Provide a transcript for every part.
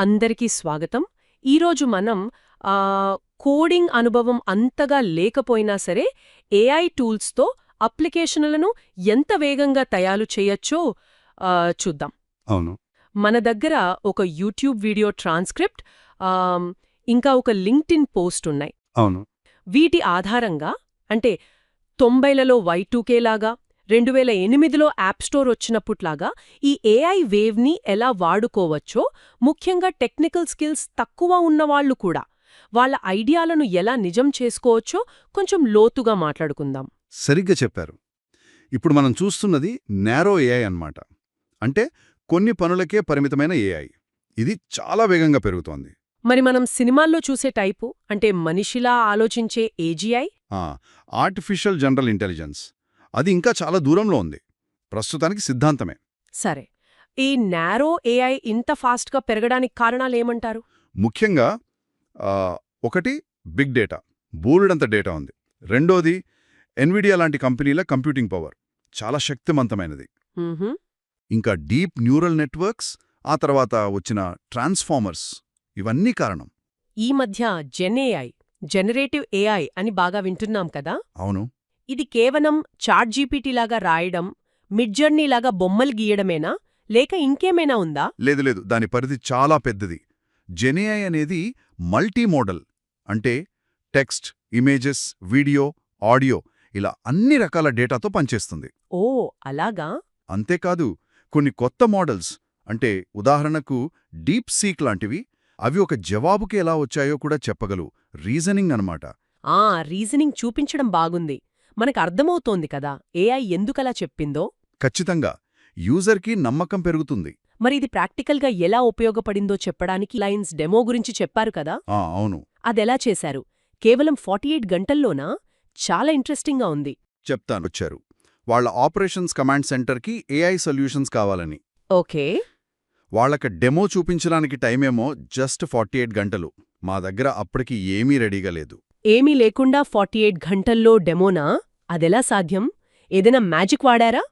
అందరికీ స్వాగతం. ఈరోజు మనం కోడింగ్ అనుభవం అంతగా లేకపోయినా సరే ఏఐ టూల్స్తో అప్లికేషన్లను ఎంత వేగంగా తయారు చేయొచ్చో చూద్దాం. అవును. మన దగ్గర ఒక యూట్యూబ్ వీడియో ట్రాన్స్క్రిప్ట్ ఇంకా ఒక లింక్డ్ఇన్ పోస్ట్ ఉన్నాయి. అవును. వీటి ఆధారంగా అంటే తొంభైలలో వై లాగా రెండు వేల ఎనిమిదిలో యాప్ స్టోర్ వచ్చినప్పుట్లాగా ఈ ఏఐ వేవ్ని ఎలా వాడుకోవచ్చో ముఖ్యంగా టెక్నికల్ స్కిల్స్ తక్కువ ఉన్నవాళ్ళు కూడా వాళ్ళ ఐడియాలను ఎలా నిజం చేసుకోవచ్చో కొంచెం లోతుగా మాట్లాడుకుందాం. సరిగ్గా చెప్పారు. ఇప్పుడు మనం చూస్తున్నది నేరో ఏఐ అన్నమాట. అంటే కొన్ని పనులకే పరిమితమైన ఏఐ ఇది చాలా వేగంగా పెరుగుతోంది. మరి మనం సినిమాల్లో చూసే టైపు అంటే మనిషిలా ఆలోచించే ఏజీఐ ఆర్టిఫిషియల్ జనరల్ ఇంటెలిజెన్స్ అది ఇంకా చాలా దూరంలో ఉంది. ప్రస్తుతానికి సిద్ధాంతమే. సరే. ఈ నారో ఏఐ ఇంత ఫాస్ట్గా పెరగడానికి కారణాలేమంటారు ముఖ్యంగా ఒకటి బిగ్ డేటా బోలెడంత డేటా ఉంది. రెండోది ఎన్విడియా లాంటి కంపెనీల కంప్యూటింగ్ పవర్ చాలా శక్తివంతమైనది. ఇంకా డీప్ న్యూరల్ నెట్వర్క్స్ ఆ తర్వాత వచ్చిన ట్రాన్స్ఫార్మర్స్ ఇవన్నీ కారణం. ఈ మధ్య జెన్ఏఐ జనరేటివ్ ఏఐ అని బాగా వింటున్నాం కదా? అవును. ఇది కేవలం చాట్ జీపీటీలాగా రాయడం మిడ్జర్నీలాగా బొమ్మలు గీయడమేనా? లేక ఇంకేమైనా ఉందా? లేదు లేదు. దాని పరిధి చాలా పెద్దది. జెనేఐ అనేది మల్టీ మోడల్. అంటే టెక్స్ట్ ఇమేజెస్ వీడియో ఆడియో ఇలా అన్ని రకాల డేటాతో పనిచేస్తుంది. ఓ అలాగా? అంతేకాదు కొన్ని కొత్త మోడల్స్ అంటే ఉదాహరణకు డీప్ సీక్ లాంటివి అవి ఒక జవాబుకి ఎలా వచ్చాయో కూడా చెప్పగలవు. రీజనింగ్ అన్నమాట. ఆ రీజనింగ్ చూపించడం బాగుంది. మనకు అర్థమవుతోంది కదా ఏఐ ఎందుకలా చెప్పిందో? ఖచ్చితంగా. యూజర్కి నమ్మకం పెరుగుతుంది. మరి ఇది ప్రాక్టికల్గా ఎలా ఉపయోగపడిందో చెప్పడానికి లైన్స్ డెమో గురించి చెప్పారు కదా? ఆ అవును. అదెలా చేశారు? కేవలం ఫార్టీ ఎయిట్ గంటల్లోనా? చాలా ఇంట్రెస్టింగ్గా ఉంది. చెప్తాను వచ్చారు. వాళ్ళ ఆపరేషన్స్ కమాండ్ సెంటర్కి ఏఐ సొల్యూషన్స్ కావాలని. ఓకే. వాళ్ళకి డెమో చూపించడానికి టైమేమో జస్ట్ ఫార్టీ ఎయిట్ గంటలు. మా దగ్గర అప్పటికి ఏమీ రెడీగా లేదు. ఏమీ లేకుండా ఫార్టీ ఎయిట్ గంటల్లో డెమోనా? అదెలా సాధ్యం? ఏదైనా మ్యాజిక్ వాడారా?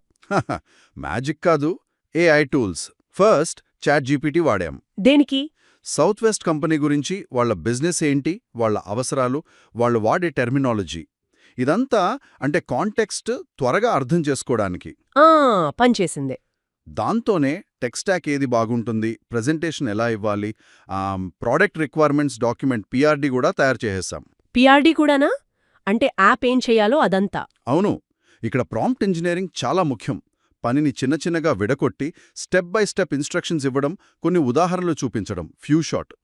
మ్యాజిక్ కాదు AI tools. First chat GPT వాడాం. దేనికి? సౌత్ వెస్ట్ కంపెనీ గురించి వాళ్ళ బిజినెస్ ఏంటి వాళ్ళ అవసరాలు వాళ్ళు వాడే టెర్మినాలజీ. ఇదంతా అంటే కాంటెక్స్ట్ త్వరగా అర్థం చేసుకోవడానికి. ఆ పనిచేసిందే దాంతోనే టెక్స్టాక్ ఏది బాగుంటుంది ప్రెజెంటేషన్ ఎలా ఇవ్వాలి ప్రోడక్ట్ రిక్వైర్మెంట్స్ డాక్యుమెంట్ పిఆర్డి కూడా తయారు చేసేసాం. పిఆర్డీ కూడానా? అంటే యాప్ ఏం చేయాలో అదంతా. అవును. ఇక్కడ ప్రాంప్ట్ ఇంజనీరింగ్ చాలా ముఖ్యం. పనిని చిన్న చిన్నగా విడగొట్టి స్టెప్ బై స్టెప్ ఇన్స్ట్రక్షన్స్ ఇవ్వడం కొన్ని ఉదాహరణలు చూపించడం. Few shot.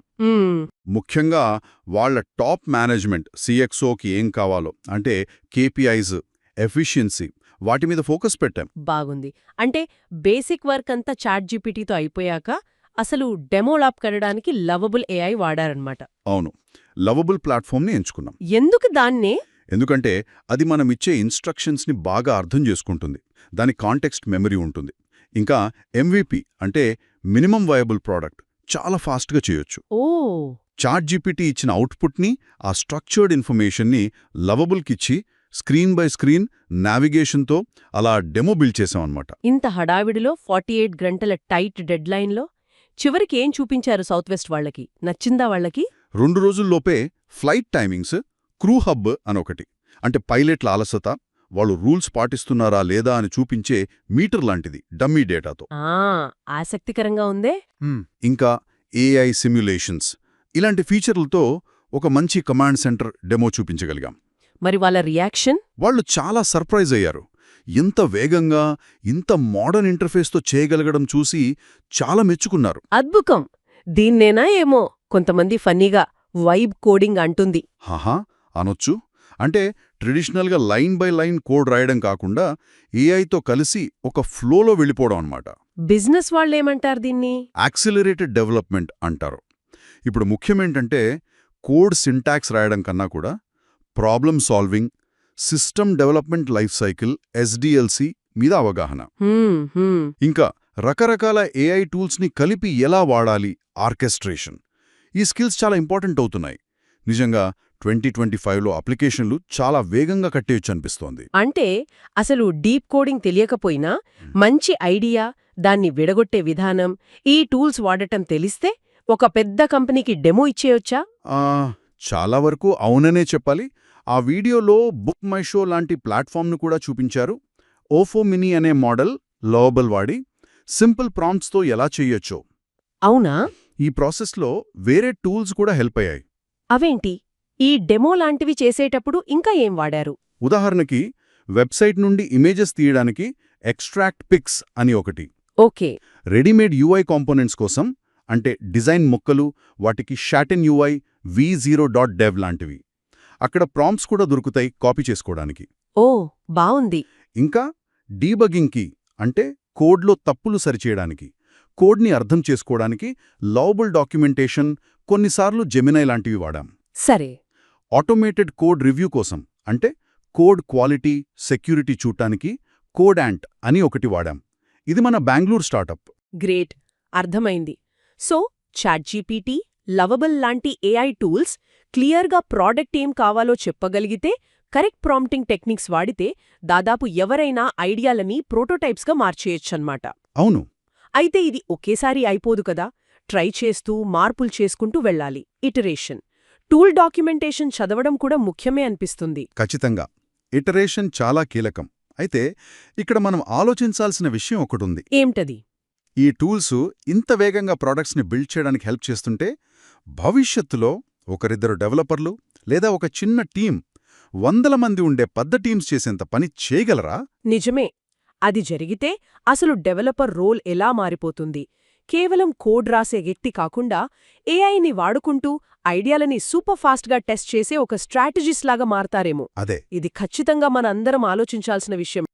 ముఖ్యంగా వాళ్ళ టాప్ మేనేజ్మెంట్ సిఎక్సోకి ఏం కావాలో. అంటే కేపీఐస్ ఎఫిషియన్సీ. వాటి మీద ఫోకస్ పెట్టాం. బాగుంది. అంటే బేసిక్ వర్క్ అంతా చాట్ జీపీటీతో అయిపోయాక అసలు డెమో ల్యాబ్ కడడానికి లవబుల్ ఏఐ వాడారనమాట అవును. లవబుల్ ప్లాట్ఫామ్ని ఎంచుకున్నాం. ఎందుకు దాన్నే? ఎందుకంటే అది మనం ఇచ్చే ఇన్స్ట్రక్షన్స్ని బాగా అర్థం చేసుకుంటుంది. దాని కాంటెక్స్ట్ మెమరీ ఉంటుంది. ఇంకా ఎంవిపి అంటే మినిమం వయబుల్ ప్రోడక్ట్ చాలా ఫాస్ట్గా చేయొచ్చు. ఓ! చాట్ జీపీటీ ఇచ్చిన అవుట్పుట్ని ఆ స్ట్రక్చర్డ్ ఇన్ఫర్మేషన్ని లవబుల్కిచ్చి స్క్రీన్ బై స్క్రీన్ నావిగేషన్తో అలా డెమో బిల్డ్ చేసామన్నమాట. ఇంత హడావిడిలో ఫార్టీ ఎయిట్ గంటల టైట్ డెడ్ లైన్లో చివరికి ఏం చూపించారు సౌత్ వెస్ట్ వాళ్ళకి? నచ్చిందా వాళ్ళకి? రెండు రోజుల్లోపే ఫ్లైట్ టైమింగ్స్ క్రూ హబ్ అనొకటి. అంటే పైలట్ల అలసత వాళ్ళు రూల్స్ పాటిస్తున్నారా లేదా అని చూపించే మీటర్ లాంటిది డమ్మీ డేటాతో. ఆసక్తికరంగా ఉందే? ఇంకా ఏఐ సిమ్యులేషన్స్. ఇలాంటి ఫీచర్లతో ఒక మంచి కమాండ్ సెంటర్ డెమో చూపించగలిగాం. మరి వాళ్ళ రియాక్షన్? వాళ్ళు చాలా సర్ప్రైజ్ అయ్యారు. ఇంత వేగంగా ఇంత మోడర్న్ ఇంటర్ఫేస్తో చేయగలగడం చూసి చాలా మెచ్చుకున్నారు. అద్భుతం! దీన్నేనా ఏమో కొంతమంది ఫన్నీగా వైబ్ కోడింగ్ అంటుంది. హాహా! అనొచ్చు. అంటే ట్రెడిషనల్గా లైన్ బై లైన్ కోడ్ రాయడం కాకుండా ఏఐతో కలిసి ఒక ఫ్లోలో వెళ్ళిపోవడం అన్నమాట. బిజినెస్ వాళ్ళేమంటారు దీన్ని? యాక్సిలరేటెడ్ డెవలప్మెంట్ అంటారు. ఇప్పుడు ముఖ్యమేంటంటే కోడ్ సింటాక్స్ రాయడం కన్నా కూడా problem solving system development life cycle SDLC మీద అవగాహన. ఇంకా రకరకాల ఏఐ టూల్స్ని కలిపి ఎలా వాడాలి ఆర్కెస్ట్రేషన్. ఈ స్కిల్స్ చాలా ఇంపార్టెంట్ అవుతున్నాయి. నిజంగా ట్వంటీ ట్వంటీ ఫైవ్లో అప్లికేషన్లు చాలా వేగంగా కట్టేయచ్చు అనిపిస్తోంది. అంటే అసలు డీప్ కోడింగ్ తెలియకపోయినా మంచి ఐడియా దాన్ని విడగొట్టే విధానం ఈ టూల్స్ వాడటం తెలిస్తే ఒక పెద్ద కంపెనీకి డెమో ఇచ్చేయొచ్చా? ఆ, చాలా వరకు అవుననే చెప్పాలి. ఆ వీడియోలో బుక్ మై షో లాంటి ప్లాట్ఫామ్ను కూడా చూపించారు. ఓఫో మినీ అనే మోడల్ లోబల్ వాడి సింపుల్ ప్రాంప్ట్స్తో ఎలా చెయ్యొచ్చో అవునా? ఈ ప్రాసెస్లో వేరే టూల్స్ కూడా హెల్ప్ అయ్యాయి. అవేంటి? ఈ డెమో లాంటివి చేసేటప్పుడు ఇంకా ఏం వాడారు? ఉదాహరణకి వెబ్సైట్ నుండి ఇమేజెస్ తీయడానికి ఎక్స్ట్రాక్ట్ పిక్స్ అని ఒకటి. ఓకే. రెడీమేడ్ యూఐ కాంపోనెంట్స్ కోసం అంటే డిజైన్ ముక్కలు వాటికి shadcn UI v zero dot dev లాంటివి. అక్కడ ప్రాంప్ట్స్ కూడా దొరుకుతాయి కాపీ చేసుకోవడానికి. ఓ బావుంది. ఇంకా డీబగింగ్కి అంటే కోడ్లో తప్పులు సరిచేయడానికి కోడ్ని అర్థం చేసుకోవడానికి లవబుల్ డాక్యుమెంటేషన్ కొన్నిసార్లు జెమినై లాంటివి వాడాం. సరే. ఆటోమేటెడ్ కోడ్ రివ్యూ కోసం అంటే కోడ్ క్వాలిటీ సెక్యూరిటీ చూడటానికి కోడ్ యాంట్ అని ఒకటి వాడాం. ఇది మన బెంగళూరు స్టార్టప్. గ్రేట్. అర్థమైంది. సో చాట్జీపీటీ లవబుల్ లాంటి ఏఐ టూల్స్ క్లియర్గా ప్రోడక్ట్ ఏం కావాలో చెప్పగలిగితే కరెక్ట్ ప్రాంప్టింగ్ టెక్నిక్స్ వాడితే దాదాపు ఎవరైనా ఐడియాలని ప్రోటోటైప్స్గా మార్చేయొచ్చన్నమాట. అవును. అయితే ఇది ఒకేసారి అయిపోదు కదా. ట్రై చేస్తూ మార్పులు చేసుకుంటూ వెళ్ళాలి. ఇటరేషన్. టూల్ డాక్యుమెంటేషన్ చదవడం కూడా ముఖ్యమే అనిపిస్తుంది. ఖచ్చితంగా. ఇటరేషన్ చాలా కీలకం. అయితే ఇక్కడ మనం ఆలోచించాల్సిన విషయం ఒకటుంది. ఏమిటది? ఈ టూల్స్ ఇంత వేగంగా ప్రాడక్ట్స్ని బిల్డ్ చేయడానికి హెల్ప్ చేస్తుంటే భవిష్యత్తులో ఒకరిద్దరు డెవలపర్లు లేదా ఒక చిన్న టీం వందల మంది ఉండే పెద్ద టీమ్స్ చేసేంత పని చేయగలరా? నిజమే. అది జరిగితే అసలు డెవలపర్ రోల్ ఎలా మారిపోతుంది? కేవలం కోడ్ రాసే వ్యక్తి కాకుండా ఏఐని వాడుకుంటూ ఐడియాలని సూపర్ ఫాస్ట్గా టెస్ట్ చేసే ఒక స్ట్రాటజిస్ట్ లాగా మారతారేమో. అదే. ఇది ఖచ్చితంగా మన అందరం ఆలోచించాల్సిన విషయం.